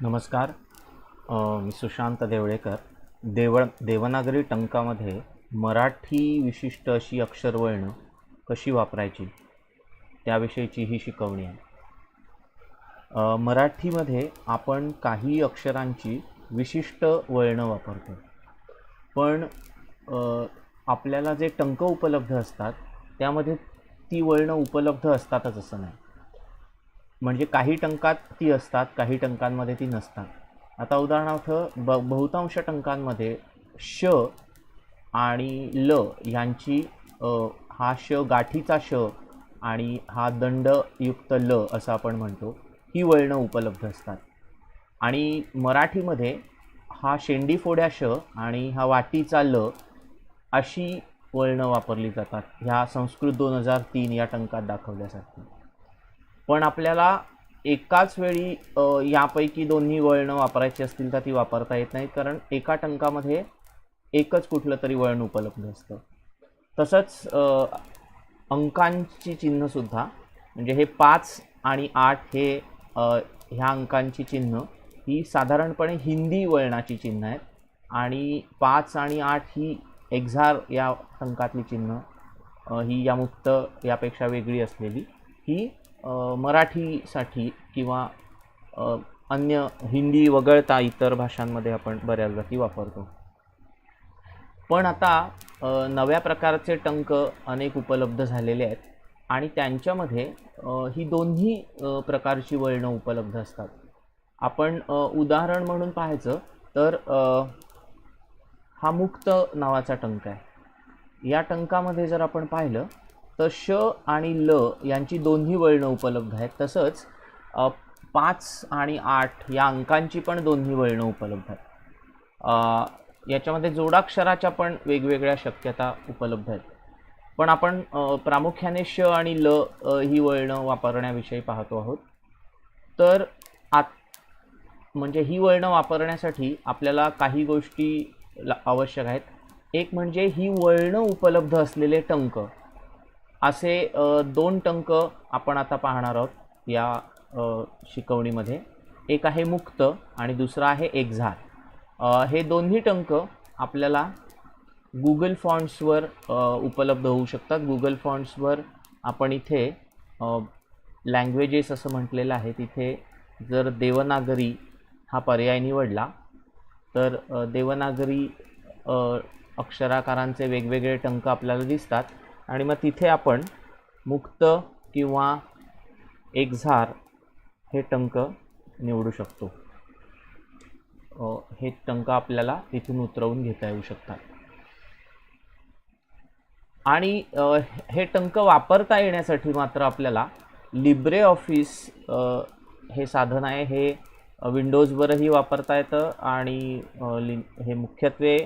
नमस्कार. मी सुशांत देवळेकर. देवळ देवनागरी टंकामध्ये मराठी विशिष्ट अशी अक्षरवळणं कशी वापरायची? त्याविषयीची ही शिकवणी आहे. मराठीमध्ये आपण काही अक्षरांची विशिष्ट वळणं वापरतो. पण आपल्याला जे टंक उपलब्ध असतात त्यामध्ये ती वळणं उपलब्ध असतातच असं नाही. म्हणजे काही टंकात ती असतात काही टंकांमध्ये ती नसतात. आता उदाहरणार्थ ब बहुतांश टंकांमध्ये श आणि ल यांची हा श गाठीचा श आणि हा दंडयुक्त ल असं आपण म्हणतो ही वळणं उपलब्ध असतात. आणि मराठीमध्ये हा शेंडीफोड्या श आणि हा वाटीचा ल अशी वळणं वापरली जातात ह्या संस्कृत दोन हजार तीन या टंकात दाखवल्यासाठी पण आपल्याला एकाच वेळी यापैकी दोन्ही वळणं वापरायची असतील तर ती वापरता येत नाहीत कारण एका टंकामध्ये एकच कुठलं तरी वळण उपलब्ध असतं. तसंच अंकांची चिन्हसुद्धा म्हणजे हे पाच आणि आठ हे ह्या अंकांची चिन्ह ही साधारणपणे हिंदी वळणाची चिन्ह आहेत आणि पाच आणि आठ ही एक्झार या टंकातली चिन्ह ही या मुक्त यापेक्षा वेगळी असलेली ही मराठीसाठी किंवा अन्य हिंदी वगळता इतर भाषांमध्ये आपण बऱ्याचदा ती वापरतो. पण आता नव्या प्रकारचे टंक अनेक उपलब्ध झालेले आहेत आणि त्यांच्यामध्ये ही दोन्ही प्रकारची वळणं उपलब्ध असतात. आपण उदाहरण म्हणून पाहायचं तर हा मुक्त नावाचा टंक आहे. या टंकामध्ये जर आपण पाहिलं तर श आणि ल यांची दोन्ही वळणं उपलब्ध आहेत. तसंच पाच आणि आठ या अंकांची पण दोन्ही वळणं उपलब्ध आहेत. याच्यामध्ये जोडाक्षराच्या पण वेगवेगळ्या शक्यता उपलब्ध आहेत. पण आपण प्रामुख्याने श आणि ल ही वळणं वापरण्याविषयी पाहतो आहोत. तर आत म्हणजे ही वळणं वापरण्यासाठी आपल्याला काही गोष्टी आवश्यक आहेत. एक म्हणजे ही वळणं उपलब्ध असलेले टंक. असे दोन टंक आपण आता पाहणार आहोत या शिकवणीमध्ये. एक आहे मुक्त आणि दुसरा आहे एक्झार हे दोन्ही टंक आपल्याला गुगल फॉन्ट्सवर उपलब्ध होऊ शकतात. गुगल फॉन्ट्सवर आपण इथे लँग्वेजेस असं म्हटलेलं आहे. तिथे जर देवनागरी हा पर्याय निवडला तर देवनागरी अक्षराकारांचे वेगवेगळे टंक आपल्याला दिसतात. आणि मग तिथे आपण मुक्त किंवा एक्झार हे टंक निवडू शकतो. हे टंक आपल्याला तिथून उतरवून घेता येऊ शकतात. आणि हे टंक वापरता येण्यासाठी मात्र आपल्याला लिब्रे ऑफिस हे साधन आहे. हे विंडोजवरही वापरता येतं आणि लि हे मुख्यत्वे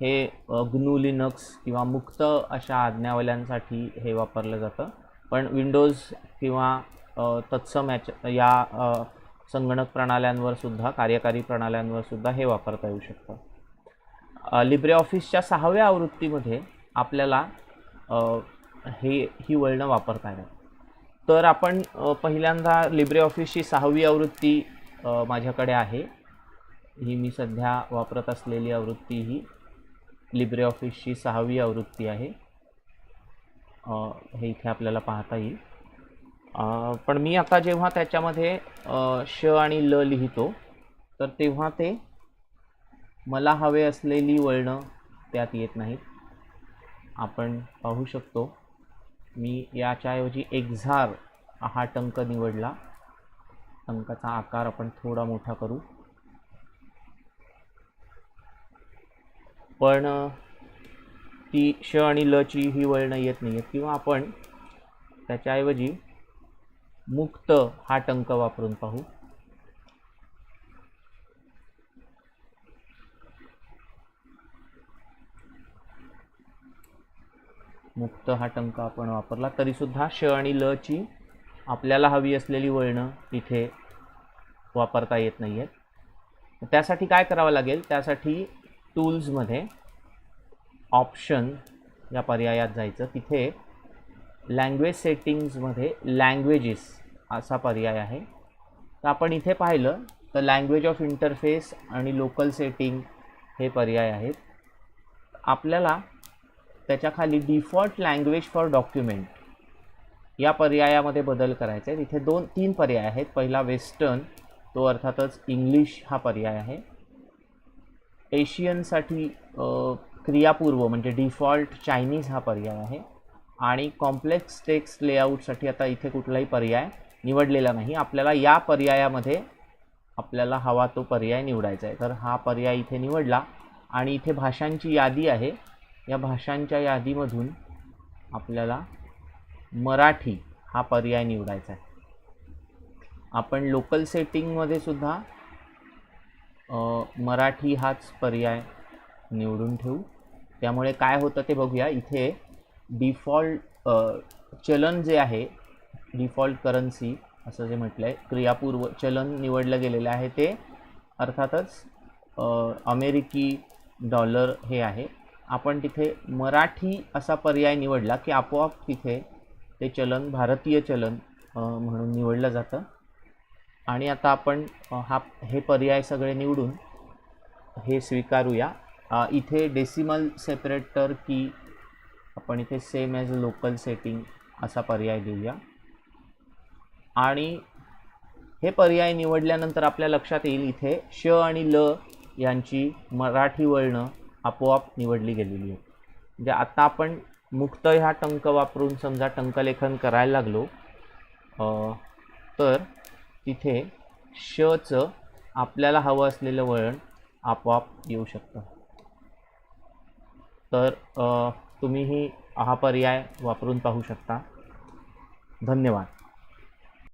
हे ग्नू लिनक्स किंवा मुक्त अशा आज्ञावल्यांसाठी हे वापरलं जातं. पण विंडोज किंवा तत्सम याच्या या संगणक प्रणाल्यांवर सुद्धा कार्यकारी प्रणाल्यांवर सुद्धा हे वापरता येऊ शकतं. लिब्रे ऑफिसच्या सहाव्या आवृत्तीमध्ये आपल्याला हे ही वळणं वापरता येतात तर आपण पहिल्यांदा लिब्रे ऑफिसची सहावी आवृत्ती माझ्याकडे आहे. ही मी सध्या वापरत असलेली आवृत्ती ही. लिब्रे ऑफिसची सहावी आवृत्ती आहे. हे इथे आपल्याला पाहता येईल. पण मी आता जेव्हा त्याच्यामध्ये श आणि ल लिहितो तर तेव्हा ते मला हवे असलेली वळणं त्यात येत नाहीत. आपण पाहू शकतो मी याच्याऐवजी एक्झार हा टंक निवडला. टंकाचा आकार आपण थोडा मोठा करू. पण ती श आणि ल ची ही वळणं येत नाही आहेत किंवा आपण त्याच्याऐवजी मुक्त हा टंक वापरून पाहू. मुक्त हा टंक आपण वापरला तरीसुद्धा श आणि ल ची आपल्याला हवी असलेली वळणं तिथे वापरता येत नाही आहेत त्यासाठी काय करावं लागेल? त्यासाठी टूल्समध्ये ऑप्शन या पर्यायात जायचं. तिथे लँग्वेज सेटिंग्जमध्ये लँग्वेजेस असा पर्याय आहे. तर आपण इथे पाहिलं तर लँग्वेज ऑफ इंटरफेस आणि लोकल सेटिंग हे पर्याय आहेत. आपल्याला त्याच्याखाली डिफॉल्ट लँग्वेज फॉर डॉक्युमेंट या पर्यायामध्ये बदल करायचा आहे. तिथे दोन तीन पर्याय आहेत. पहिला वेस्टर्न तो अर्थातच इंग्लिश हा पर्याय आहे. एशियनसाठी क्रियापूर्व म्हणजे डिफॉल्ट चायनीज हा पर्याय आहे. आणि कॉम्प्लेक्स टेक्स्ट लेआउटसाठी आता इथे कुठलाही पर्याय निवडलेला नाही. आपल्याला या पर्यायामध्ये आपल्याला हवा तो पर्याय निवडायचा आहे. तर हा पर्याय इथे निवडला आणि इथे भाषांची यादी आहे. या भाषांच्या यादीमधून आपल्याला मराठी हा पर्याय निवडायचा आहे. आपण लोकल सेटिंगमध्ये सुद्धा मराठी हाच पर्याय निवडून ठेवू. त्यामुळे काय होतं ते बघूया. इथे डिफॉल्ट चलन जे आहे डिफॉल्ट करन्सी असं जे म्हटलं आहे क्रियापूर्व चलन निवडलं गेलेलं आहे ते. अर्थातच अमेरिकी डॉलर हे आहे. आपण तिथे मराठी असा पर्याय निवडला की आपोआप तिथे ते चलन भारतीय चलन म्हणून निवडलं जातं. आणि आता आपण हा हे पर्याय सगळे निवडून हे स्वीकारूया. इथे डेसिमल सेपरेटर की आपण इथे सेम ॲज लोकल सेटिंग असा पर्याय देऊया आणि हे पर्याय निवडल्यानंतर आपल्या लक्षात येईल इथे श आणि ल यांची मराठी वळणं आपोआप निवडली गेलेली आहे म्हणजे आता आपण मुक्त ह्या टंक वापरून समजा टंकलेखन करायला लागलो तर तिथे शचं आपल्याला हवं असलेलं वळण आपोआप येऊ शकतं. तर तुम्हीही हा पर्याय वापरून पाहू शकता. धन्यवाद.